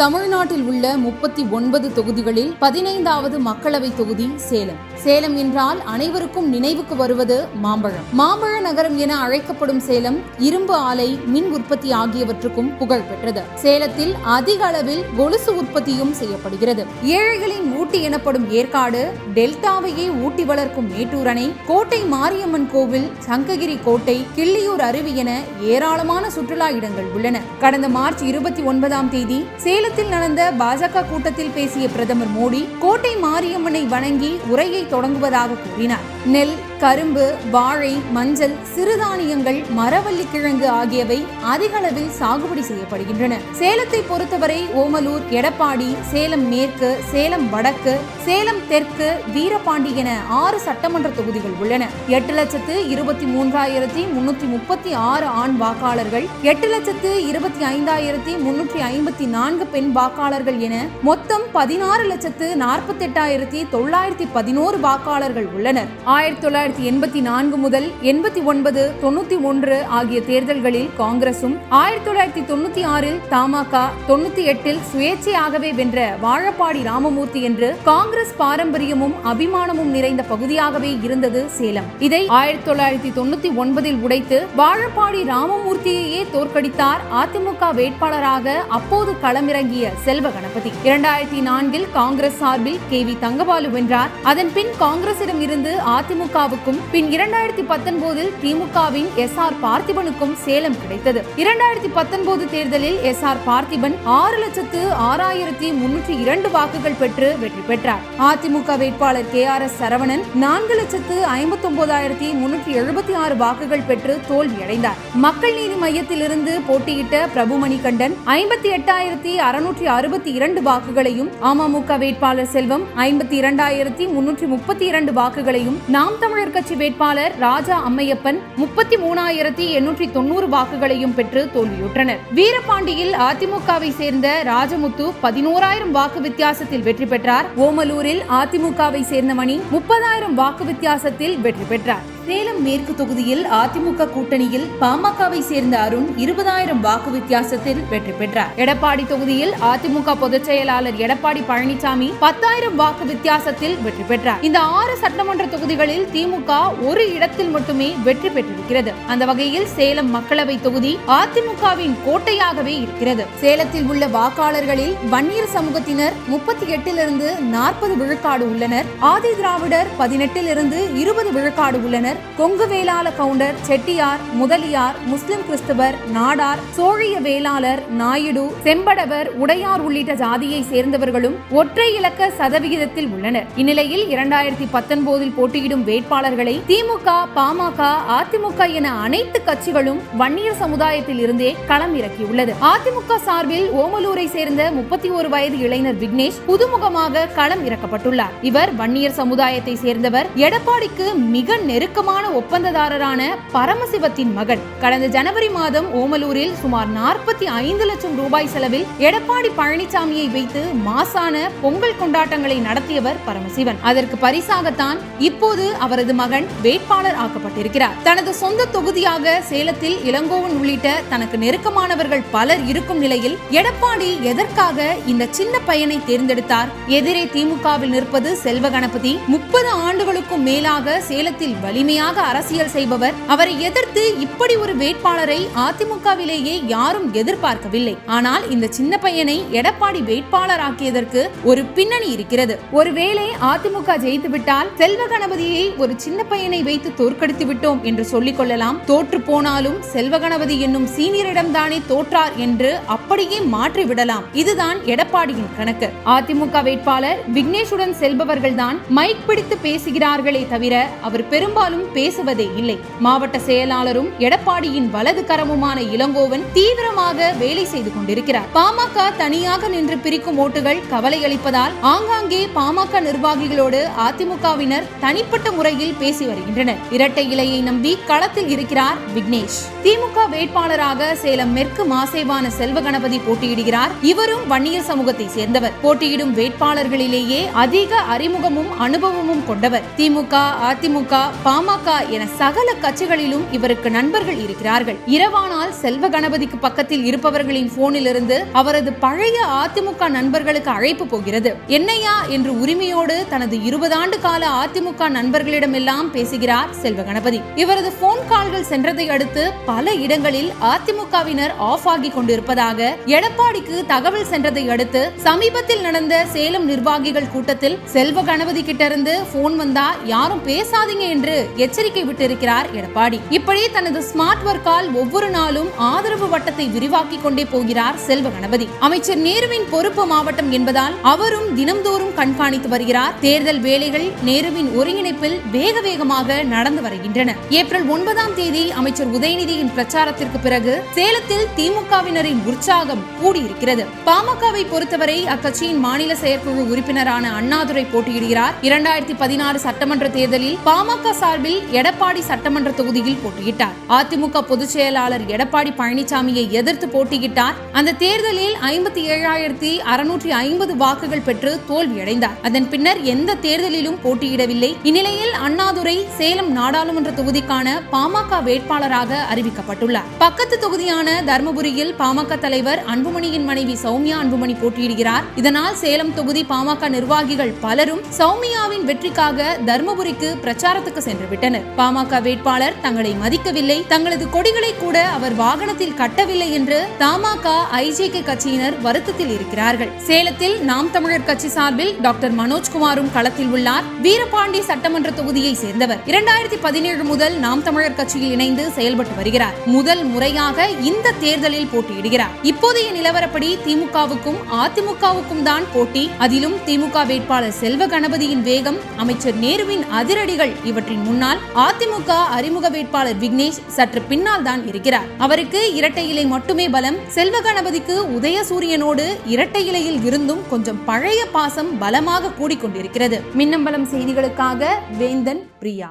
தமிழ்நாட்டில் உள்ள முப்பத்தி ஒன்பது தொகுதிகளில் பதினைந்தாவது மக்களவை தொகுதி சேலம். சேலம் என்றால் அனைவருக்கும் நினைவுக்கு வருவது மாம்பழம். மாம்பழ நகரம் என அழைக்கப்படும் சேலம் இரும்பு ஆலை மின் உற்பத்தி ஆகியவற்றுக்கும் புகழ் பெற்றது. சேலத்தில் அதிக அளவில் கொலுசு உற்பத்தியும் செய்யப்படுகிறது. ஏழைகளின் ஊட்டி எனப்படும் ஏற்காடு டெல்டாவையே ஊட்டி வளர்க்கும் மேட்டூரணை கோட்டை மாரியம்மன் கோவில் சங்ககிரி கோட்டை கிள்ளியூர் அருவி என ஏராளமான சுற்றுலா இடங்கள் உள்ளன. கடந்த மார்ச் இருபத்தி ஒன்பதாம் தேதி சேலம் சேலத்தில் நடந்த பாஜக கூட்டத்தில் பேசிய பிரதமர் மோடி கோட்டை மாரியம்மனை வணங்கி உரையை தொடங்குவதாக கூறினார். நெல் கரும்பு வாழை மஞ்சள் சிறுதானியங்கள் மரவள்ளி கிழங்கு ஆகியவை அதிக அளவில் சாகுபடி செய்யப்படுகின்றன. சேலத்தை பொறுத்தவரை ஓமலூர் எடப்பாடி சேலம் மேற்கு சேலம் வடக்கு சேலம் தெற்கு வீரபாண்டி என ஆறு சட்டமன்ற தொகுதிகள் உள்ளன. எட்டு லட்சத்து இருபத்தி மூன்றாயிரத்தி முன்னூத்தி முப்பத்தி ஆறு ஆண் வாக்காளர்கள் எட்டு லட்சத்து இருபத்தி ஐந்தாயிரத்தி முன்னூற்றி ஐம்பத்தி நான்கு பெண் வாக்காளர்கள் என மொத்தம் பதினாறு லட்சத்து நாற்பத்தி எட்டாயிரத்தி தொள்ளாயிரத்தி பதினோரு வாக்காளர்கள் உள்ளனர். ஆயிரத்தி தொள்ளாயிரத்தி எண்பத்தி நான்கு முதல் எண்பத்தி ஒன்பது தொண்ணூத்தி ஒன்று ஆகிய தேர்தல்களில் காங்கிரசும் ஆயிரத்தி தொள்ளாயிரத்தி தொண்ணூத்தி ஆறில் தமாக தொண்ணூத்தி எட்டில் சுயேட்சையாகவே வென்ற வாழப்பாடி ராமமூர்த்தி என்று காங்கிரஸ் பாரம்பரியமும் அபிமானமும் நிறைந்த பகுதியாகவே இருந்தது சேலம். இதை ஆயிரத்தி தொள்ளாயிரத்தி தொண்ணூத்தி ஒன்பதில் உடைத்து வாழப்பாடி ராமமூர்த்தியையே தோற்கடித்தார் அதிமுக வேட்பாளராக அப்போது களமிறங்கிய செல்வ கணபதி. இரண்டாயிரத்தி நான்கில் காங்கிரஸ் சார்பில் கே வி தங்கபாலு வென்றார். அதன் பின் காங்கிரசிடம் இருந்து அதிமுகவுக்கும் பின் இரண்டாயிரத்தி பத்தொன்பதில் திமுகவின் எஸ் ஆர் பார்த்திபனுக்கும் சேலம் கிடைத்தது. இரண்டாயிரத்தி பத்தொன்பது தேர்தலில் எஸ் ஆர் பார்த்திபன் ஆறு லட்சத்து ஆறாயிரத்தி முன்னூற்றி இரண்டு வாக்குகள் பெற்று வெற்றி பெற்றார். அதிமுக வேட்பாளர் கே ஆர் எஸ் சரவணன் நான்கு லட்சத்து ஐம்பத்தி ஒன்பதாயிரத்தி முன்னூற்றி எழுபத்தி ஆறு வாக்குகள் பெற்று தோல்வியடைந்தார். மக்கள் நீதி மையத்திலிருந்து போட்டியிட்ட பிரபு மணிகண்டன் ஐம்பத்தி எட்டாயிரத்தி அறுநூற்றி அறுபத்தி இரண்டு வாக்குகளையும் அமமுக வேட்பாளர் செல்வம் ஐம்பத்தி இரண்டாயிரத்தி முன்னூற்றி முப்பத்தி இரண்டு வாக்குகளையும் நாம் தமிழர் கட்சி வேட்பாளர் ராஜா அம்மையப்பன் முப்பத்தி மூணாயிரத்தி எண்ணூற்றி தொண்ணூறு வாக்குகளையும் பெற்று தோல்வியுற்றனர். வீரபாண்டியில் அதிமுகவை சேர்ந்த ராஜமுத்து பதினோராயிரம் வாக்கு வித்தியாசத்தில் வெற்றி பெற்றார். ஓமலூரில் அதிமுகவை சேர்ந்த மணி முப்பதாயிரம் வாக்கு வித்தியாசத்தில் வெற்றி பெற்றார். சேலம் மேற்கு தொகுதியில் அதிமுக கூட்டணியில் பாமகவை சேர்ந்த அருண் இருபதாயிரம் வாக்கு வித்தியாசத்தில் வெற்றி பெற்றார். எடப்பாடி தொகுதியில் அதிமுக பொதுச் செயலாளர் எடப்பாடி பழனிசாமி பத்தாயிரம் வாக்கு வித்தியாசத்தில் வெற்றி பெற்றார். இந்த ஆறு சட்டமன்ற தொகுதிகளில் திமுக ஒரு இடத்தில் மட்டுமே வெற்றி பெற்றிருக்கிறது. அந்த வகையில் சேலம் மக்களவை தொகுதி அதிமுகவின் கோட்டையாகவே இருக்கிறது. சேலத்தில் உள்ள வாக்காளர்களில் வன்னியர் சமூகத்தினர் முப்பத்தி எட்டிலிருந்து நாற்பது விழுக்காடு உள்ளனர். ஆதி திராவிடர் பதினெட்டிலிருந்து இருபது விழுக்காடு உள்ளனர். கொங்கு வேளாள கவுண்டர் செட்டியார் முதலியார் முஸ்லிம் கிறிஸ்தவர் நாடார் சோழிய வேளாளர் நாயுடு செம்படவர் உடையார் உள்ளிட்ட ஜாதியை சேர்ந்தவர்களும் ஒற்றை இலக்க சதவிகிதத்தில் உள்ளனர். இந்நிலையில் இரண்டாயிரத்தி பத்தொன்பதில் போட்டியிடும் வேட்பாளர்களை திமுக பாமக அதிமுக என அனைத்து கட்சிகளும் வன்னியர் சமுதாயத்தில் இருந்தே களம் இறக்கியுள்ளது அதிமுக சார்பில் ஓமலூரை சேர்ந்த முப்பத்தி ஒரு வயது இளைஞர் விக்னேஷ் புதுமுகமாக களம் இறக்கப்பட்டுள்ளார். இவர் வன்னியர் சமுதாயத்தை சேர்ந்தவர். எடப்பாடிக்கு மிக நெருக்கமான ஒப்பந்ததாரரான பரமசிவத்தின் மகன். கடந்த ஜனவரி மாதம் ஓமலூரில் சுமார் நாற்பத்தி ஐந்து லட்சம் ரூபாய் செலவில் எடப்பாடி பழனிசாமியை வைத்து மாசான பொங்கல் கொண்டாட்டங்களை நடத்தியவர் பரமசிவன். அதற்கு பரிசாகத்தான் இப்போது அவரது மகன் வேட்பாளர் ஆக்கப்பட்டிருக்கிறார். தனது சொந்த தொகுதியாக சேலத்தில் இளங்கோவன் உள்ளிட்ட தனக்கு நெருக்கமானவர்கள் பலர் இருக்கும் நிலையில் எடப்பாடி எதற்காக இந்த சின்ன பையனை தேர்ந்தெடுத்தார்? எதிரே திமுகவில் நிற்பது செல்வ கணபதி. முப்பது ஆண்டுகளுக்கும் மேலாக சேலத்தில் வலிமையாக அரசியல் செய்பவர் அவரை எதிர்த்து இப்படி ஒரு வேட்பாளரை அதிமுகவிலேயே யாரும் எதிர்பார்க்கவில்லை. ஆனால் இந்த சின்ன பையனை எடப்பாடி வேட்பாளராக்கியதற்கு ஒரு பின்னணி இருக்கிறது. ஒருவேளை அதிமுக ஜெயித்து விட்டால் செல்வ கணபதியை ஒரு சின்ன பையனை வைத்து தோற்கடித்து விட்டோம் என்று சொல்லிக் கொள்ளலாம். தோற்று போனாலும் செல்வ கணபதி என்னும் சீனியரிடம்தானே தோற்றார் என்று அப்படியே மாற்றி விடலாம். இதுதான் எடப்பாடியின் கணக்கு. அதிமுக வேட்பாளர் விக்னேஷுடன் செல்பவர்கள் தான் மைக் பிடித்து பேசுகிறார்களே தவிர அவர் பெரும்பாலும் பேசுவதே இல்லை. மாவட்ட செயலாளரும் எடப்பாடியின் வலது கரமுமான இளங்கோவன் தீவிரமாக வேலை செய்து கொண்டிருக்கிறார். பாமக தனியாக நின்று பிரிக்கும் ஓட்டுகள் கவலை அளிப்பதால் ஆங்காங்கே பாமக நிர்வாகிகளோடு அதிமுகவினர் தனிப்பட்ட முறையில் பேசி வருகின்றனர். இரட்டை இலையை நம்பி களத்தில் இருக்கிறார் விக்னேஷ். திமுக வேட்பாளராக சேலம் மேற்கு மாசேவான செல்வ கணபதி போட்டியிடுகிறார். இவரும் வன்னியர் சமூகத்தை சேர்ந்தவர். போட்டியிடும் வேட்பாளர்களிலேயே அதிக அறிமுகமும் அனுபவமும் கொண்டவர். திமுக அதிமுக பாமக பாமக என சகல கட்சிகளிலும் இவருக்கு நண்பர்கள் இருக்கிறார்கள். இரவானால் செல்வ கணபதிக்கு பக்கத்தில் இருப்பவர்களின் போனிலிருந்து அவரது பழைய அதிமுக நண்பர்களுக்கு அழைப்பு போகிறது. என்னையா என்று உரிமையோடு தனது இருபது ஆண்டு கால அதிமுக நண்பர்களிடமெல்லாம் பேசுகிறார் செல்வ கணபதி. இவரது போன் கால்கள் சென்றதை அடுத்து பல இடங்களில் அதிமுகவினர் ஆஃப் ஆகி கொண்டிருப்பதாக எடப்பாடிக்கு தகவல் சென்றதை அடுத்து சமீபத்தில் நடந்த சேலம் நிர்வாகிகள் கூட்டத்தில் செல்வ கணபதி கிட்ட இருந்து போன் வந்தா யாரும் பேசாதீங்க என்று எச்சரிக்கை விட்டிருக்கிறார் எடப்பாடி. இப்படி தனது ஸ்மார்ட் ஒர்க்கால் ஒவ்வொரு நாளும் ஆதரவு வட்டத்தை விரிவாக்கி கொண்டே போகிறார் செல்வ கணபதி. அமைச்சர் நேருவின் பொறுப்பு மாவட்டம் என்பதால் அவரும் தினம்தோறும் கண்காணித்து வருகிறார். தேர்தல் வேலைகள் நேருவின் ஒருங்கிணைப்பில் வேக வேகமாக நடந்து வருகின்றன. ஏப்ரல் ஒன்பதாம் தேதி அமைச்சர் உதயநிதியின் பிரச்சாரத்திற்கு பிறகு சேலத்தில் திமுகவினரின் உற்சாகம் கூடியிருக்கிறது. பாமகவை பொறுத்தவரை அக்கட்சியின் மாநில செயற்குழு உறுப்பினரான அண்ணாதுரை போட்டியிடுகிறார். இரண்டாயிரத்தி பதினாறு சட்டமன்ற தேர்தலில் பாமக சார்பில் எடப்பாடி சட்டமன்ற தொகுதியில் போட்டியிட்டார். அதிமுக பொதுச் செயலாளர் எடப்பாடி பழனிசாமியை எதிர்த்து போட்டியிட்டார். அந்த தேர்தலில் ஐம்பத்தி ஏழாயிரத்தி அறுநூற்றி ஐம்பது வாக்குகள் பெற்று தோல்வியடைந்தார். அதன் பின்னர் எந்த தேர்தலிலும் போட்டியிடவில்லை. இந்நிலையில் அண்ணாதுரை சேலம் நாடாளுமன்ற தொகுதிக்கான பாமக வேட்பாளராக அறிவிக்கப்பட்டுள்ளார். பக்கத்து தொகுதியான தர்மபுரியில் பாமக தலைவர் அன்புமணியின் மனைவி சௌமியா அன்புமணி போட்டியிடுகிறார். இதனால் சேலம் தொகுதி பாமக நிர்வாகிகள் பலரும் சௌமியாவின் வெற்றிக்காக தர்மபுரிக்கு பிரச்சாரத்துக்கு சென்றுவிட்டனர். விட்டனர் பாமக வேட்பாளர் தங்களை மதிக்கவில்லை. தங்களது கொடிகளை கூட அவர் வாகனத்தில் கட்டவில்லை என்று தமாக ஐஜேகே கட்சியினர் வருத்தத்தில் இருக்கிறார்கள். சேலத்தில் நாம் தமிழர் கட்சி சார்பில் டாக்டர் மனோஜ்குமாரும் களத்தில் உள்ளார். வீரபாண்டி சட்டமன்ற தொகுதியை சேர்ந்தவர். இரண்டாயிரத்தி பதினேழு முதல் நாம் தமிழர் கட்சியில் இணைந்து செயல்பட்டு வருகிறார். முதல் முறையாக இந்த தேர்தலில் போட்டியிடுகிறார். இப்போதைய நிலவரப்படி திமுகவுக்கும் அதிமுகவுக்கும் தான் போட்டி. அதிலும் திமுக வேட்பாளர் செல்வ கணபதியின் வேகம் அமைச்சர் நேருவின் அதிரடிகள் இவற்றின் முன்னால் அதிமுக அறிமுக வேட்பாளர் விக்னேஷ் சற்று பின்னால் தான் இருக்கிறார். அவருக்கு இரட்டை இலை மட்டுமே பலம். செல்வ கணபதிக்கு உதயசூரியனோடு இரட்டை இலையில் இருந்தும் கொஞ்சம் பழைய பாசம் பலமாக கூடிக்கொண்டிருக்கிறது. மின்னம்பலம் செய்திகளுக்காக வேந்தன் பிரியா.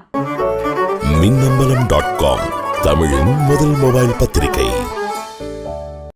மின்னம்பலம் டாட் காம் தமிழின் முதல் மொபைல் பத்திரிகை.